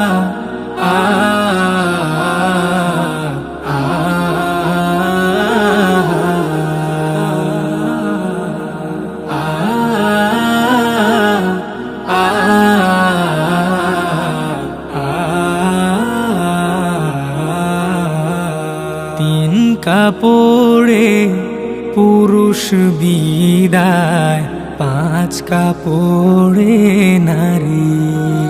তিন কাপড়ে পুরুষ বিদায় পাঁচ কাপড়ে নারী।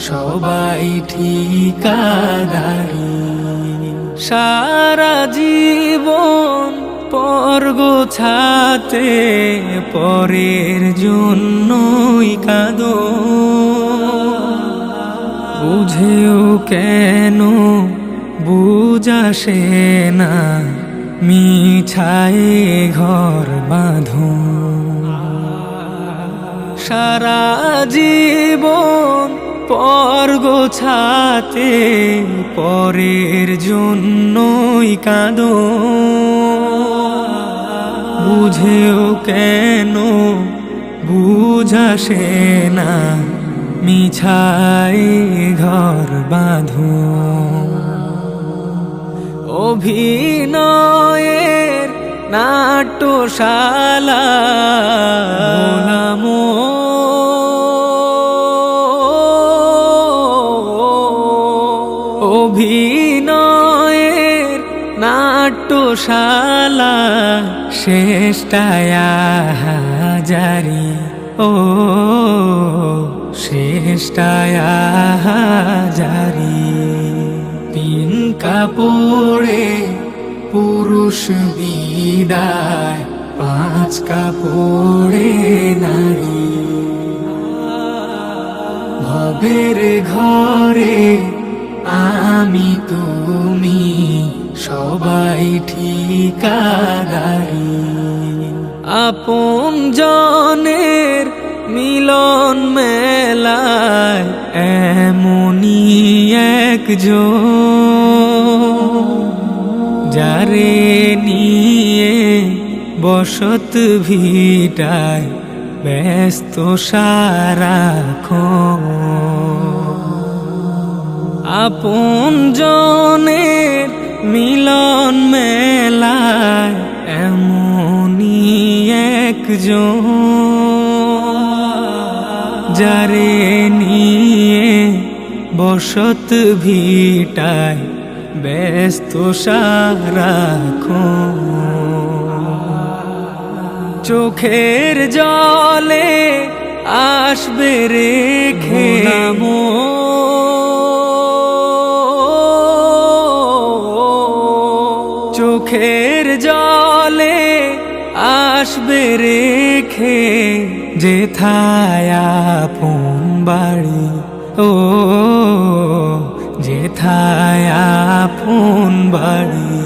সবাই ঠিকাদারি। সারা জীবন পর গোছাতে পরের জন্যই কাঁদো। বুঝেও কেন বুঝাসে না মিছায়ে ঘর বাঁধো। সারা জীবন পর গোছাতে পরের জন্যই কাঁদো। বুঝেও কেন বুঝাসে না মিছাই ঘর বাঁধো। অভিনয়ের নাট্যশালা নাট্যশালা শেষটায়া হাজারি। ও, শেষটায়া হাজারি। তিন কাপড়ে পুরুষ বিদায়, পাঁচ কাপড়ে নারী। ভবের ঘরে আমি তুমি। সবাই ঠিকাদারি আপন জনের মিলন মেলায় এমনই একজন, যারে নিয়ে বসত ভিটায় ব্যস্ত সারাক্ষণ। আপন জনের মিলন মেলায় এমনই একজন যারে নিয়ে বসত ভিটায় ব্যস্ত সারাক্ষণ চোখের জলে আসবে রেখে নামো চোখের জলে আসবে রেখে যেথায়া আপন বাড়ি, ও যেথায়া আপন বাড়ি।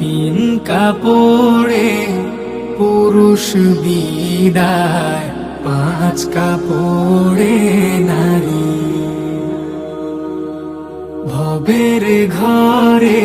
তিন কাপড়ে পুরুষ বিদায়, পাঁচ কাপড়ে নারী। ভবের ঘরে